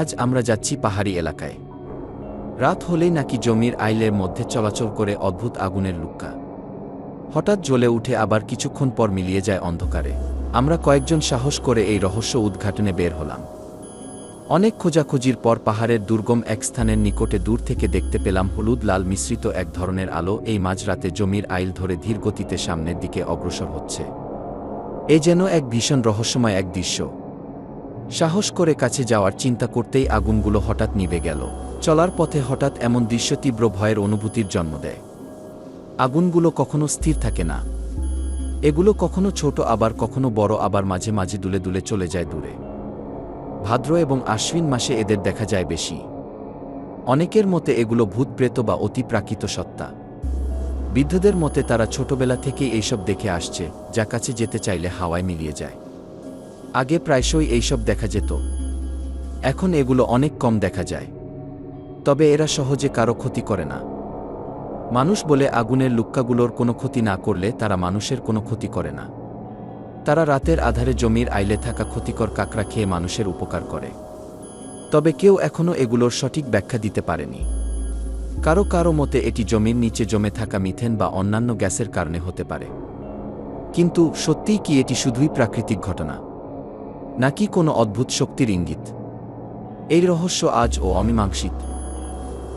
আজ আমরা যাচ্ছি পাহাড়ি এলাকায়। রাত হলেই নাকি জমির আইলের মধ্যে চলাচল করে অদ্ভুত আগুনের লুক্কা। হঠাৎ জ্বলে উঠে আবার কিছুক্ষণ পর মিলিয়ে যায় অন্ধকারে। আমরা কয়েকজন সাহস করে এই রহস্য উদ্ঘাটনে বের হলাম। অনেক খোঁজাখুঁজির পর পাহাড়ের দুর্গম এক স্থানের নিকটে দূর থেকে দেখতে পেলাম হলুদ লাল মিশ্রিত এক ধরনের আলো এই মাঝরাতে জমির আইল ধরে ধীর গতিতে সামনের দিকে অগ্রসর হচ্ছে। এ যেন এক ভীষণ রহস্যময় এক দৃশ্য। সাহস করে কাছে যাওয়ার চিন্তা করতেই আগুনগুলো হঠাৎ নিভে গেল। চলার পথে হঠাৎ এমন দৃশ্য তীব্র ভয়ের অনুভূতির জন্ম দেয়। আগুনগুলো কখনো স্থির থাকে না। এগুলো কখনো ছোট আবার কখনো বড় আবার মাঝে মাঝে দুলে দুলে চলে যায় দূরে। ভাদ্র এবং আশ্বিন মাসে এদের দেখা যায় বেশি। অনেকের মতে এগুলো ভূতপ্রেত বা অতি প্রাকৃত সত্তা। বৃদ্ধদের মতে তারা ছোটবেলা থেকেই এইসব দেখে আসছে, যা কাছে যেতে চাইলে হাওয়ায় মিলিয়ে যায়। আগে প্রায়শই এইসব দেখা যেত। এখন এগুলো অনেক কম দেখা যায়। তবে এরা সহজে কারও ক্ষতি করে না। মানুষ বলে আগুনের লুক্কাগুলোর কোনো ক্ষতি না করলে তারা মানুষের কোনো ক্ষতি করে না। তারা রাতের আধারে জমির আইলে থাকা ক্ষতিকর কাকড়া খেয়ে মানুষের উপকার করে। তবে কেউ এখনও এগুলোর সঠিক ব্যাখ্যা দিতে পারেনি। কারও কারও মতে এটি জমির নিচে জমে থাকা মিথেন বা অন্যান্য গ্যাসের কারণে হতে পারে। কিন্তু সত্যিই কি এটি শুধুই প্রাকৃতিক ঘটনা? নাকি কোনো অদ্ভুত শক্তির ইঙ্গিত? এই রহস্য আজ ও অমীমাংসিত।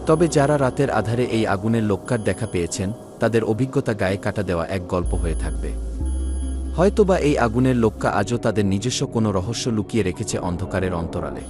তবে যারা রাতের আধারে এই আগুনের লোককার দেখা পেয়েছেন, তাদের অভিজ্ঞতা গায়ে কাটা দেওয়া এক গল্প হয়ে থাকবে। হয়তোবা এই আগুনের লোককা আজও তাদের নিজস্ব কোনো রহস্য লুকিয়ে রেখেছে অন্ধকারের অন্তরালে।